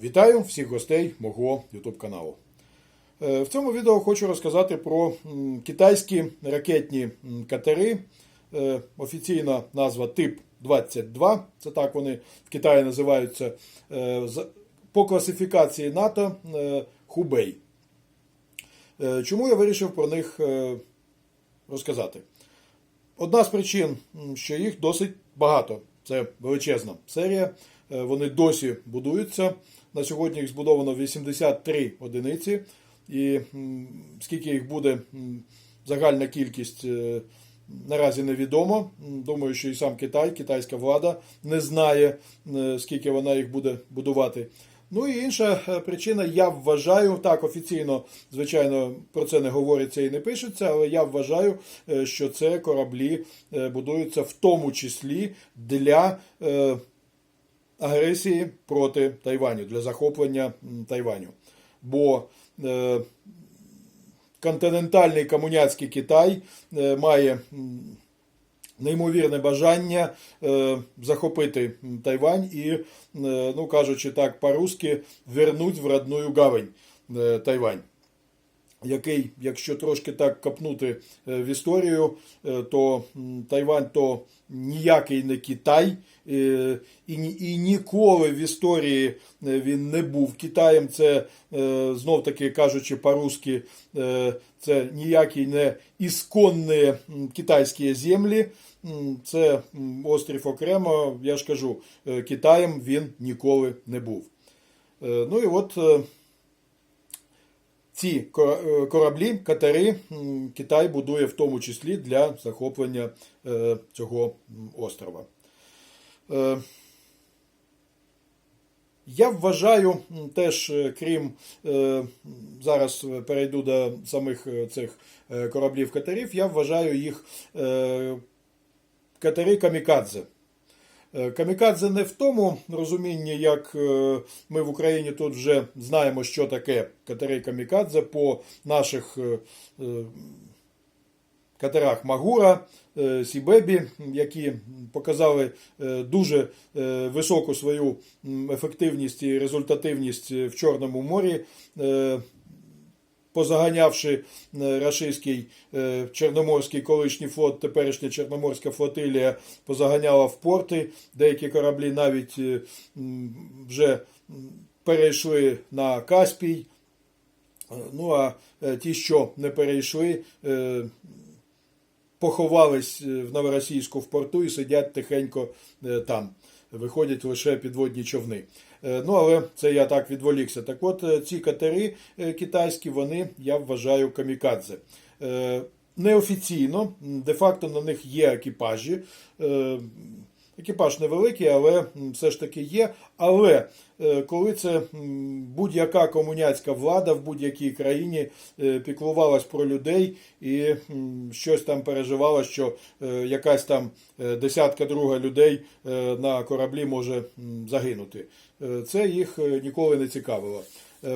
Вітаю всіх гостей мого YouTube каналу. Е, В цьому відео хочу розказати про китайські ракетні катери. Е, Офіційна назва тип 22. Це так вони в Китаї називаються. Е, По класифікації НАТО Хубей. Чому я вирішив про них розказати? Одна з причин, що їх досить багато. Це величезна серія. Е, Вони досі будуються. На сьогодні їх збудовано 83 одиниці. І скільки їх буде загальна кількість е, наразі невідомо. Думаю, що і сам Китай, китайська влада не знає, е, скільки вона їх буде будувати. Ну і інша е, причина, я вважаю, так офіційно, звичайно, про це не говориться і не пишеться, але я вважаю, е, що це кораблі е, будуються в тому числі для агресії проти Тайваню, для захоплення Тайваню. Бо континентальний комуняцький Китай має неймовірне бажання е, захопити Тайвань і, е, ну кажучи так по-русски, вернуть в родную гавань е, Тайвань. Який, якщо трошки так копнути в історію, то Тайвань то ніякий не Китай, і, і ніколи в історії е, він не був Китаєм. Це е, знов таки кажучи по-русски, е, це ніякі не ісконні китайські землі. Це острів окремо. Я ж кажу, е, Китаєм він ніколи не був. Е, Ну і от. е, ці е, кораблі, катери Китай будує в тому числі для захоплення е, цього острова. Е, Я вважаю теж, е, крім е, зараз перейду до самих цих кораблів катерів, я вважаю їх катери камікадзе. Камікадзе не в тому розумінні, як ми в Україні тут вже знаємо, що таке катери камікадзе по наших катерах Магура, е, Сібебі, які показали е, дуже е, високу свою ефективність і результативність в Чорному морі. позаганявши рашистський Чорноморський колишній флот, теперішня Чорноморська флотилія позаганяла в порти. Деякі кораблі навіть вже перейшли на Каспій. Ну а ті, що не перейшли, поховались е, в Новоросійську в порту і сидять тихенько е, там. Виходять лише підводні човни. Е, Ну, але це я так відволікся. Так от, ці катери китайські, вони, я вважаю, камікадзе. Неофіційно, де-факто на них є екіпажі. Екіпаж невеликий, але все ж таки є. Але е, коли це будь-яка комуняцька влада в будь-якій країні е, піклувалась про людей і щось там переживала, що е, якась там десятка друга людей на кораблі може загинути. Це їх ніколи не цікавило.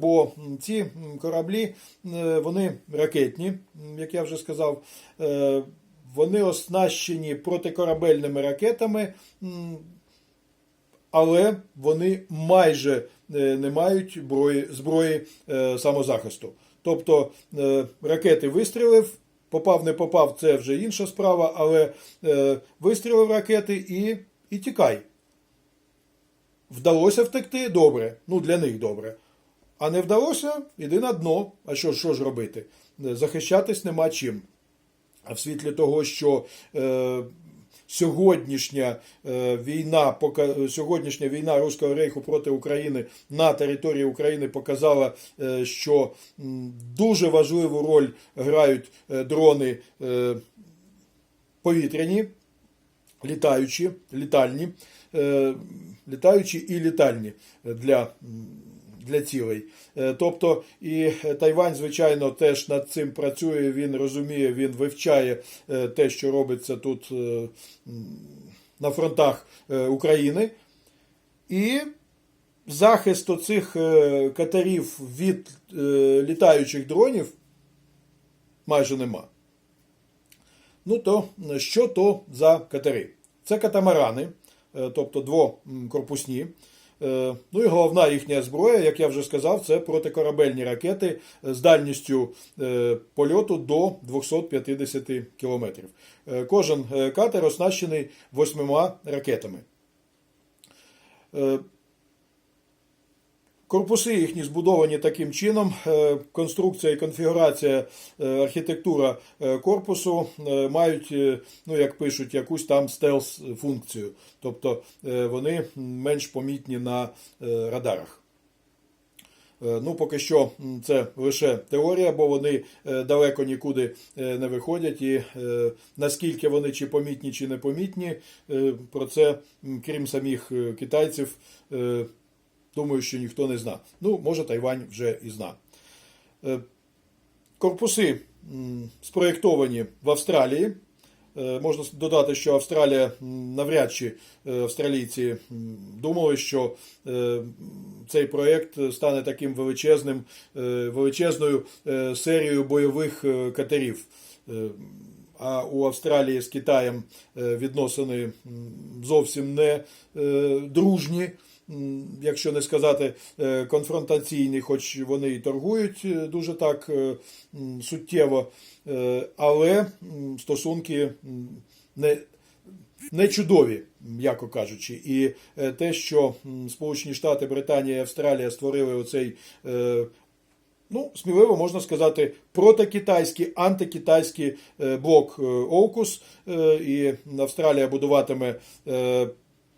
Бо ці кораблі вони ракетні, як я вже сказав. Вони оснащені протикорабельними ракетами, але вони майже е, не мають зброї, е, самозахисту. Тобто е, ракети вистрілив, попав, не попав, це вже інша справа, але вистрілив ракети і, і тікай. Вдалося втекти добре, ну для них добре. А не вдалося, іди на дно. А що, що ж робити? Захищатись нема чим. А в світлі того, що е, сьогоднішня е, війна, пока, сьогоднішня війна Руського рейху проти України на території України показала, е, що дуже важливу роль грають е, дрони повітряні, літаючі, літальні, літаючі і літальні для, для цілей. Е, Тобто і Тайвань, звичайно, теж над цим працює, він розуміє, він вивчає е, те, що робиться тут е, на фронтах е, України. І захист оцих е, катерів від е, літаючих дронів майже нема. Ну то що то за катери? Це катамарани, е, тобто двокорпусні. Е, Ну і головна їхня зброя, як я вже сказав, це протикорабельні ракети з дальністю е, польоту до 250 кілометрів. Е, Кожен катер оснащений восьмима ракетами. Корпуси їхні збудовані таким чином. е, Конструкція і конфігурація, е, архітектура е, корпусу мають, ну як пишуть, якусь там стелс-функцію. Тобто е, вони менш помітні на радарах. Ну, поки що це лише теорія, бо вони далеко нікуди не виходять. І наскільки вони чи помітні, чи непомітні, про це, крім самих китайців, думаю, що ніхто не зна. Ну, може, Тайвань вже і зна. Е, Корпуси спроєктовані в Австралії. Е, Можна додати, що Австралія навряд чи е, австралійці думали, що цей проєкт стане таким величезним, величезною серією бойових катерів. А у Австралії з Китаєм відносини зовсім не дружні, якщо не сказати е, конфронтаційні, хоч вони і торгують е, дуже так е, суттєво, але стосунки не, не чудові, м'яко кажучи. І те, що Сполучені Штати, Британія і Австралія створили оцей. Ну, сміливо можна сказати, протикитайський, антикитайський блок ОКУС, е, і Австралія будуватиме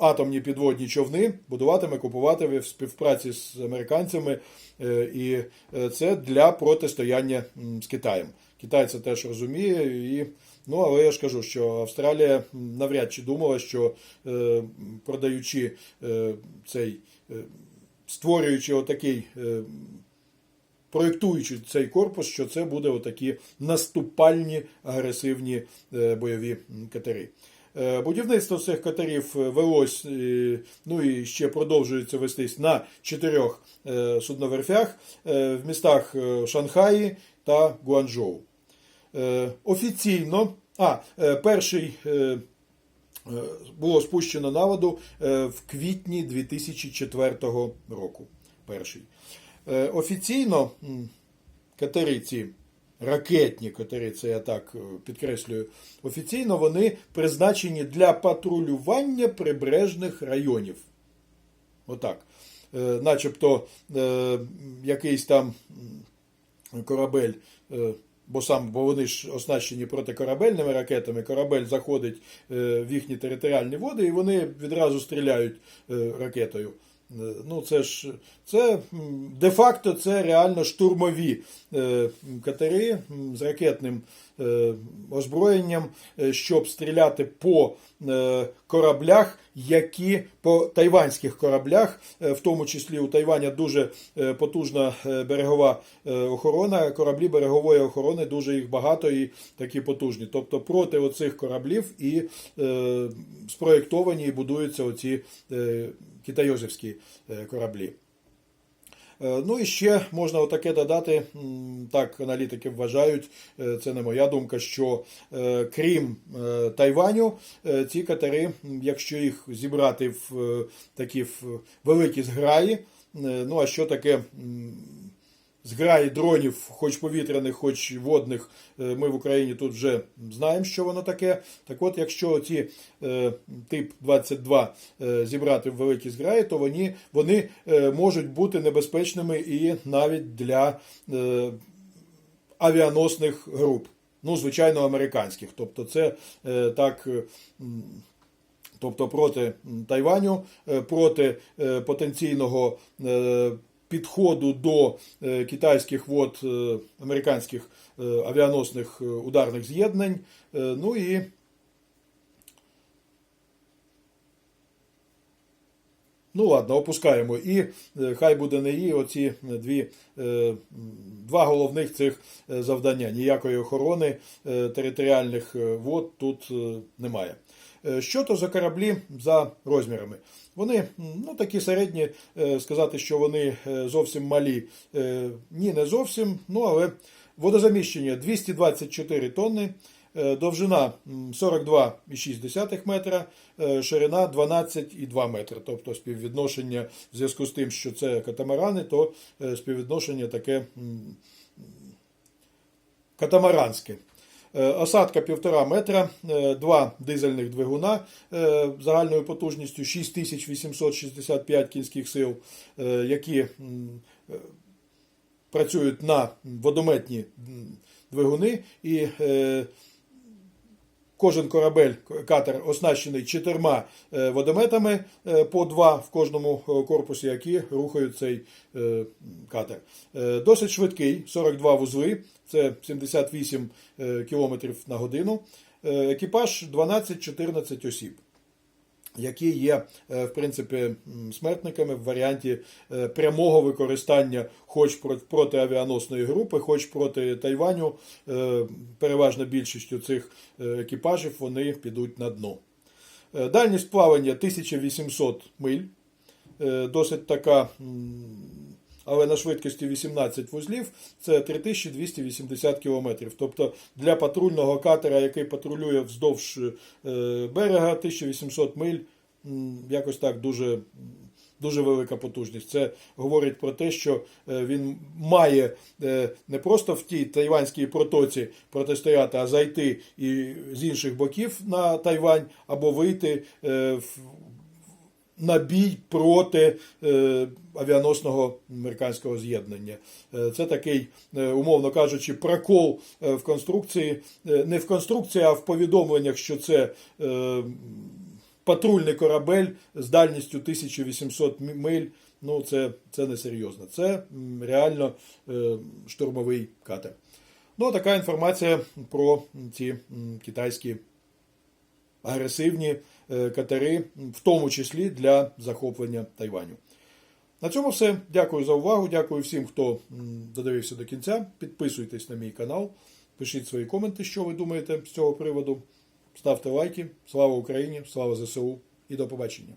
атомні підводні човни, будуватиме, купуватиме в співпраці з американцями, е, і е, це для протистояння з Китаєм. Китай це теж розуміє, і, ну, але я ж кажу, що Австралія навряд чи думала, що е, продаючи цей, створюючи отакий. Проєктуючи цей корпус, що це буде отакі наступальні агресивні бойові катери. Е, Будівництво цих катерів е, велось, е, ну і ще продовжується вестись на чотирьох судноверфях в містах Шанхаї та Гуанчжоу. Офіційно, а, перший було спущено на воду в квітні 2004 року. Перший. Офіційно м, катери ці, ракетні катери, це я так е, підкреслюю, офіційно вони призначені для патрулювання прибережних районів. Отак. Е, Начебто е, якийсь там корабель. е, Бо сам, бо вони ж оснащені протикорабельними ракетами. Корабель заходить е, в їхні територіальні води, і вони відразу стріляють ракетою. Е, Ну, це ж це де-факто це реально штурмові е, катери з ракетним озброєнням, е, щоб стріляти по е, кораблях, які по тайванських кораблях, е, в тому числі у Тайваня дуже е, потужна е, берегова е, охорона. Кораблі берегової охорони дуже їх багато і такі потужні. Тобто проти оцих кораблів і е, спроєктовані і будуються оці е, китайозівські е, кораблі. Е, Ну і ще можна отаке додати, так аналітики вважають, е, це не моя думка, що е, крім Тайваню, ці катери, якщо їх зібрати в такі великі зграї, ну а що таке зграї дронів, хоч повітряних, хоч водних, е, ми в Україні тут вже знаємо, що воно таке. Так от, якщо ці е, тип 22 е, зібрати в великі зграї, то вони, вони е, можуть бути небезпечними і навіть для е, авіаносних груп. Ну, звичайно, американських. Тобто, це е, так. Тобто проти Тайваню, е, проти е, потенційного підходу до е, китайських вод е, американських е, авіаносних ударних з'єднань. Ну і Ну ладно, опускаємо. І хай буде не і оці дві, два головних цих завдання. Ніякої охорони територіальних вод тут немає. Е, Що то за кораблі за розмірами? Вони ну, такі середні, е, сказати, що вони е, зовсім малі. Ні, не зовсім, ну але водозаміщення 224 тонни, Довжина 42,6 метра, ширина 12,2 метри. Тобто співвідношення в зв'язку з тим, що це катамарани, то співвідношення таке катамаранське. Е, Осадка 1,5 метра, е, два дизельних двигуна е, загальною потужністю 6865 кінських сил, які працюють на водометні двигуни. І Кожен корабель, катер оснащений чотирма е, водометами е, по два в кожному е, корпусі, які рухають цей катер. Досить швидкий, 42 вузли, це 78 км на годину. Екіпаж 12-14 осіб які є, е, в принципі, смертниками в варіанті е, прямого використання хоч про- проти авіаносної групи, хоч проти Тайваню. переважно Переважна більшістю цих е, екіпажів вони підуть на дно. Е, Дальність плавання 1800 миль. Е, Досить така, але на швидкості 18 вузлів це 3280 кілометрів. Тобто для патрульного катера, який патрулює вздовж е, берега, 1800 миль, якось так дуже, дуже велика потужність. Це говорить про те, що е, він має е, не просто в тій тайванській протоці протистояти, а зайти і з інших боків на Тайвань або вийти в на бій проти е, авіаносного американського з'єднання. Е, це такий, е, умовно кажучи, прокол в конструкції, не в конструкції, а в повідомленнях, що це патрульний корабель з дальністю 1800 миль. Ну, це, це не серйозно. Це реально е, штурмовий катер. Ну, така інформація про ці китайські агресивні е, катери, в тому числі для захоплення Тайваню. На цьому все. Дякую за увагу. Дякую всім, хто додивився до кінця. Підписуйтесь на мій канал, пишіть свої коменти, що ви думаєте з цього приводу. Ставте лайки. Слава Україні! Слава ЗСУ і до побачення!